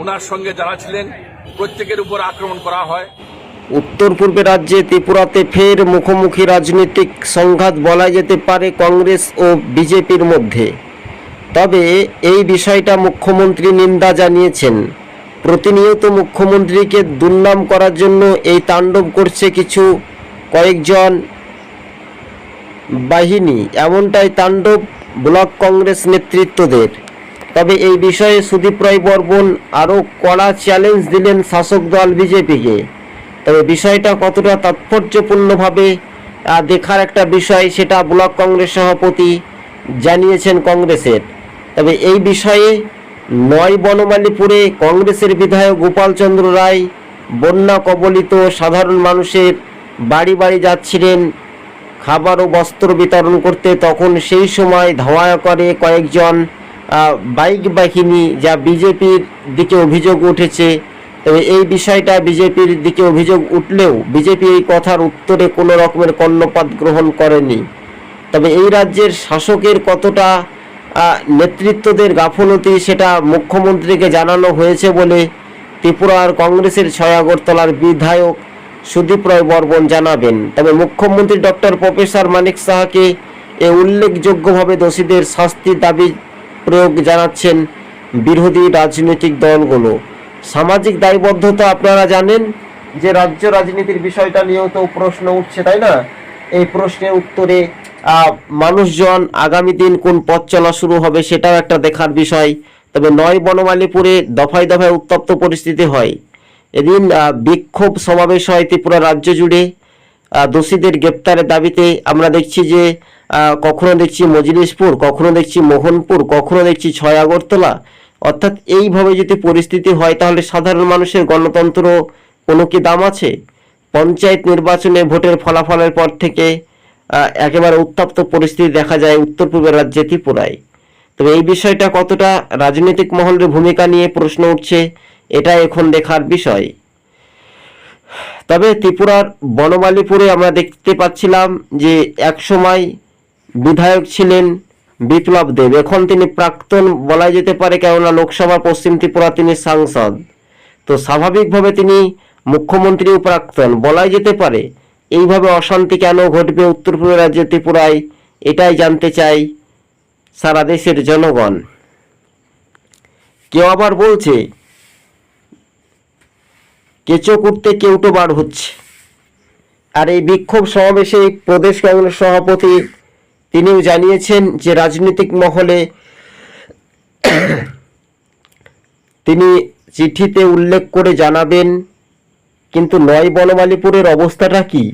ওনার সঙ্গে যারা ছিলেন, প্রত্যেকের উপর আক্রমণ করা হয়। উত্তর পূর্বে রাজ্যে ত্রিপুরাতে ফের মুখোমুখি রাজনৈতিক সংঘাত বলা যেতে পারে কংগ্রেস ও বিজেপির মধ্যে। তবে এই বিষয়টা মুখ্যমন্ত্রী নিন্দা জানিয়েছেন। প্রতিনিয়ত মুখ্যমন্ত্রীকে দুর্নাম করার জন্য এই তাণ্ডব করছে কিছু কয়েকজন বাহিনী। এমনটাই তাণ্ডব ব্লক কংগ্রেস নেতৃত্বদের। তবে এই বিষয়ে সুদীপ রায় বর্মন আরও কড়া চ্যালেঞ্জ দিলেন শাসক দল বিজেপিকে। তবে বিষয়টা কতটা তাৎপর্যপূর্ণভাবে দেখার একটা বিষয় সেটা ব্লক কংগ্রেস সভাপতি জানিয়েছেন কংগ্রেসের। তবে এই বিষয়ে নয় বনমালীপুরে কংগ্রেসের বিধায়ক গোপাল চন্দ্র রায়, বন্যা কবলিত সাধারণ মানুষের বাড়ি বাড়ি যাচ্ছিলেন, খাবার ও বস্ত্র বিতরণ করতে। তখন সেই সময় ধাওয়া করে কয়েকজন বাইক বাহিনী যা বিজেপির দিকে অভিযোগ উঠেছে, তবে এই বিষয়টা বিজেপির দিকে অভিযোগ উঠলেও বিজেপি এই কথার উত্তরে কোনো রকমের কর্ণপাত গ্রহণ করেনি। তবে এই রাজ্যের শাসকের কতটা নেতৃত্বদের গাফলতি সেটা মুখ্যমন্ত্রীকে জানানো হয়েছে বলে ত্রিপুরার কংগ্রেসের ছয় আগরতলার বিধায়ক সুদীপ রায় বর্মন জানাবেন। তবে মুখ্যমন্ত্রী ডক্টর প্রফেসর মানিক সাহাকে এ উল্লেখযোগ্যভাবে দোষীদের শাস্তির দাবি জানাচ্ছেন বিরোধী রাজনৈতিক দলগুলো। সামাজিক দায়বদ্ধতা আপনারা জানেন যে রাজ্য রাজনীতির বিষয়টা নিয়েও তো প্রশ্ন উঠছে, তাই না? এই প্রশ্নের উত্তরে মানুষজন আগামী দিন কোন পথ চলা শুরু হবে সেটাও একটা দেখার বিষয়। তবে নয় বনমালীপুরে দফায় দফায় উত্তপ্ত পরিস্থিতি হয়। এদিন বিক্ষোভ সমাবেশ হয় ত্রিপুরা রাজ্য জুড়ে। দোষীদের গ্রেপ্তারের দাবিতে আমরা দেখছি যে কখনো দেখছি মজলিশপুর, কখনো দেখছি মোহনপুর, কখনো দেখছি ছয় আগরতলা। অর্থাৎ এইভাবে যদি পরিস্থিতি হয়, তাহলে সাধারণ মানুষের গণতন্ত্র কোনো কি দাম আছে? পঞ্চায়েত নির্বাচনে ভোটের ফলাফলের পর থেকে একেবারে উত্তপ্ত পরিস্থিতি দেখা যায় উত্তর পূর্বের রাজ্যে ত্রিপুরায়। তবে এই বিষয়টা কতটা রাজনৈতিক মহলের ভূমিকা নিয়ে প্রশ্ন উঠছে, এটা এখন দেখার বিষয়। তবে ত্রিপুরার বনমালীপুরে আমরা দেখতে পাচ্ছিলাম যে একসময় বিধায়ক ছিলেন বিপ্লব দেব। এখন তিনি প্রাক্তন বলা যেতে পারে, কেননা লোকসভা পশ্চিম ত্রিপুরা তিনি সাংসদ। তো স্বাভাবিকভাবে তিনি মুখ্যমন্ত্রীও প্রাক্তন। বলাই যেতে পারে, এইভাবে অশান্তি কেন ঘটবে উত্তর পূর্ব রাজ্যে ত্রিপুরায়, এটাই জানতে চাই সারা দেশের জনগণ। কেউ আবার বলছে কেঁচো কুটতে কেউটো বার হচ্ছে। আর এই বিক্ষোভ সমাবেশে প্রদেশ কংগ্রেস সভাপতি তিনিও জানিয়েছেন যে রাজনৈতিক মহলে তিনি চিঠিতে উল্লেখ করে জানাবেন, কিন্তু নয় বনমালীপুরের অবস্থাটা কি?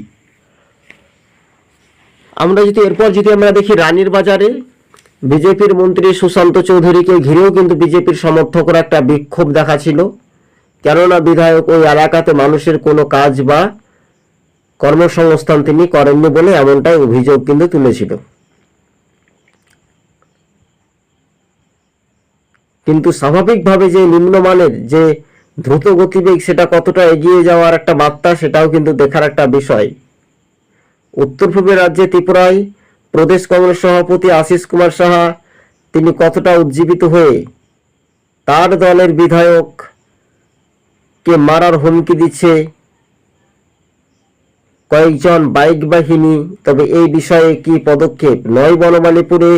আমরা যদি এরপর যদি আমরা দেখি রানীর বাজারে, বিজেপির মন্ত্রী সুশান্ত চৌধুরীকে ঘিরেও কিন্তু বিজেপির সমর্থকরা একটা বিক্ষোভ দেখাছিল কেননা বিধায়ক ওই এলাকাতে মানুষের কোনো কাজ বা কর্মসংস্থান তিনি করেননি বলে এমনটাই অভিযোগ কিন্তু তুলেছিল। কিন্তু স্বাভাবিকভাবে যে নিম্নমানের যে দ্রুত গতিবেগ সেটা কতটা এগিয়ে যাওয়ার একটা বার্তা সেটাও কিন্তু দেখার একটা বিষয়। উত্তর পূর্বের রাজ্যে ত্রিপুরায় প্রদেশ কংগ্রেস সভাপতি আশিস কুমার সাহা তিনি কতটা উজ্জীবিত হয়ে তার দলের বিধায়ক কে মারার হুমকি দিচ্ছে। কয়েকজন বাইক বাহিনী, তবে এই বিষয়ে কি পদক্ষেপ? নয় বনমালীপুরে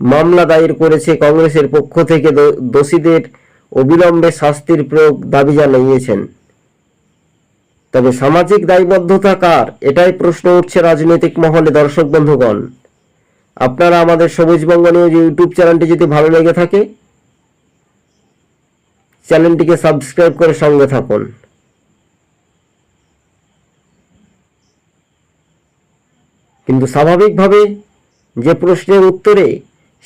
মামলা দায়ের করেছে কংগ্রেসের পক্ষ থেকে দোষীদের অবিলম্বে শাস্তির প্রয়োগ দাবি জানিয়েছেন। তবে সামাজিক দায়বদ্ধতা কার? এটাই প্রশ্ন উঠছে রাজনৈতিক মহলে দর্শক বন্ধুগণ। আপনারা আমাদের সবুজবঙ্গ নিউজ ইউটিউব চ্যানেলটি যদি ভালো লেগে থাকে চ্যানেলটিকে সাবস্ক্রাইব করে সঙ্গে থাকুন। কিন্তু স্বাভাবিকভাবে যে প্রশ্নের উত্তরে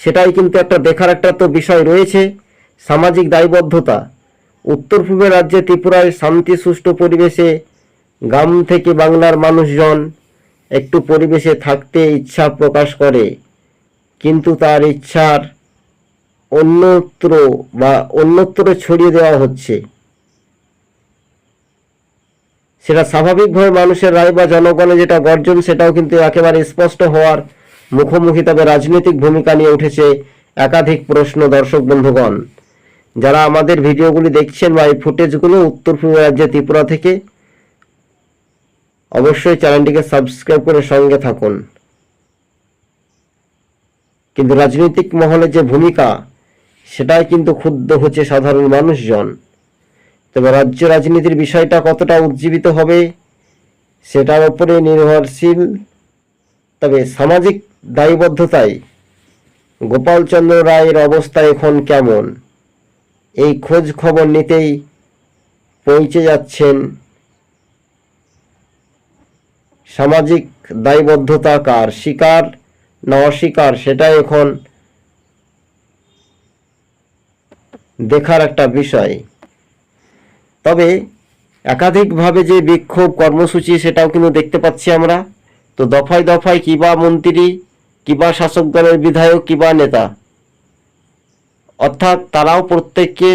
সেটাই কিন্তু একটা দেখার একটা তো বিষয় রয়েছে, সামাজিক দায়বদ্ধতা উত্তর পূর্বের রাজ্যে ত্রিপুরায় শান্তি, সুষ্ঠু পরিবেশে গ্রাম থেকে বাংলার মানুষজন একটু পরিবেশে থাকতে ইচ্ছা প্রকাশ করে, কিন্তু তার ইচ্ছার অন্যত্র বা অন্যত্র ছড়িয়ে দেওয়া হচ্ছে। সেটা স্বাভাবিকভাবে মানুষের রায় বা জনগণের যেটা গর্জন, সেটাও কিন্তু একেবারে স্পষ্ট হওয়ার মুখোমুখি তবে রাজনৈতিক ভূমিকা নিয়ে উঠেছে একাধিক প্রশ্ন, দর্শক বন্ধুগণ। যারা আমাদের ভিডিওগুলি দেখছেন বা এই ফুটেজগুলো উত্তর পূর্ব রাজ্যে ত্রিপুরা থেকে, অবশ্যই চ্যানেলটিকে সাবস্ক্রাইব করে সঙ্গে থাকুন। কিন্তু রাজনৈতিক মহলের যে ভূমিকা সেটাই কিন্তু ক্ষুব্ধ হচ্ছে সাধারণ মানুষজন। তবে রাজ্য রাজনীতির বিষয়টা কতটা উজ্জীবিত হবে, সেটার উপরে নির্ভরশীল। তবে সামাজিক দায়বদ্ধতায় গোপালচন্দ্র রায়ের অবস্থা এখন কেমন? এই খোঁজ খবর নিতেই পৌঁছে যাচ্ছেন সামাজিক দায়বদ্ধতা কার স্বীকার না অস্বীকার সেটা এখন দেখার একটা বিষয়। তবে একাধিকভাবে যে বিক্ষোভ কর্মসূচি সেটাও কিন্তু দেখতে পাচ্ছি আমরা। তো দফায় দফায় কিবা মন্ত্রী কিবা শাসক দলের বিধায়ক কিবা নেতা, অর্থাৎ তারাও প্রত্যেককে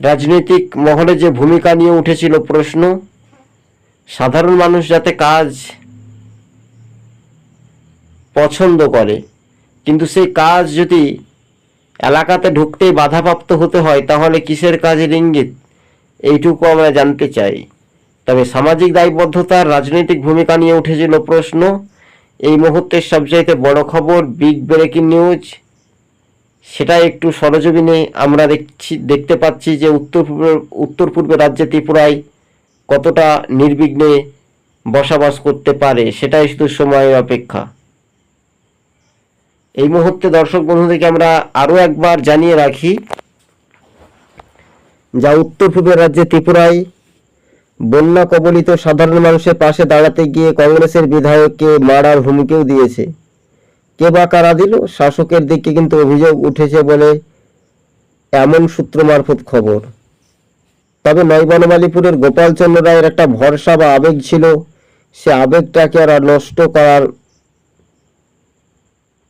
রাজনৈতিক মহলে যে ভূমিকা নিয়ে উঠেছিল প্রশ্ন, সাধারণ মানুষ যাতে কাজ পছন্দ করে, কিন্তু সেই কাজ যদি এলাকাতে ঢুকতেই বাধাপ্রাপ্ত হতে হয়, তাহলে কিসের কাজের ইঙ্গিত? এইটুকু আমরা জানতে চাই। তবে সামাজিক দায়বদ্ধতার রাজনৈতিক ভূমিকা নিয়ে উঠেছিল প্রশ্ন। এই মুহূর্তের সবচাইতে বড় খবর বিগ ব্রেকিং নিউজ। সেটা একটু সরজমিনে আমরা দেখছি, দেখতে পাচ্ছি যে উত্তর পূর্ব, উত্তর পূর্বে রাজ্যে ত্রিপুরায় কতটা নির্বিঘ্নে বসবাস করতে পারে, সেটাই শুধু সময়ের অপেক্ষা। এই মুহূর্তে দর্শক বন্ধুদেরকে আমরা আরও একবার জানিয়ে রাখি যা উত্তর পূর্বের রাজ্যে ত্রিপুরায় বন্যা কবলিত সাধারণ মানুষের পাশে দাঁড়াতে গিয়ে কংগ্রেসের বিধায়ককে মারার হুমকিও দিয়েছে। কে বা কারা দিল? শাসকের দিকে কিন্তু অভিযোগ উঠেছে বলে এমন সূত্র মারফত খবর। তবে নয়বনমালীপুরের গোপালচন্দ্র রায়ের একটা ভরসা বা আবেগ ছিল, সে আবেগটাকে আর নষ্ট করার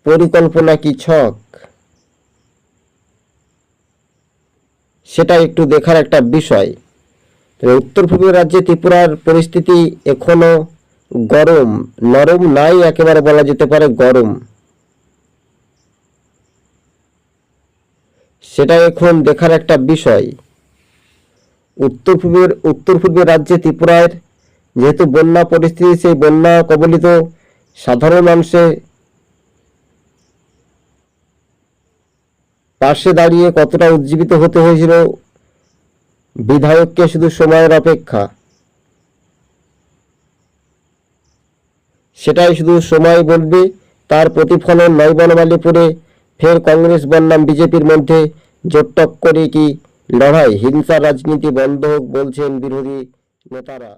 পরিকল্পনা কি ছক? সেটা একটু দেখার একটা বিষয়। তবে উত্তর পূর্ব রাজ্যে ত্রিপুরার পরিস্থিতি এখনও গরম। নরম নাই, একেবারে বলা যেতে পারে গরম। সেটা এখন দেখার একটা বিষয়। উত্তর পূর্বের উত্তর পূর্বের রাজ্যে ত্রিপুরার যেহেতু বন্যা পরিস্থিতি, সেই বন্যা কবলিত সাধারণ মানুষের পাশে দাঁড়িয়ে কতটা উজ্জীবিত হতে হয়েছিল বিধায়ককে শুধু সময়ের অপেক্ষা। সেটাই শুধু সময় বলবে, তার প্রতিফলন নয় বনমালীপুরে ফের কংগ্রেস বনাম বিজেপির মধ্যে জোট টক্করে কি লড়াই? হিংসা রাজনীতি বন্ধ হোক বলছেন বিরোধী নেতারা।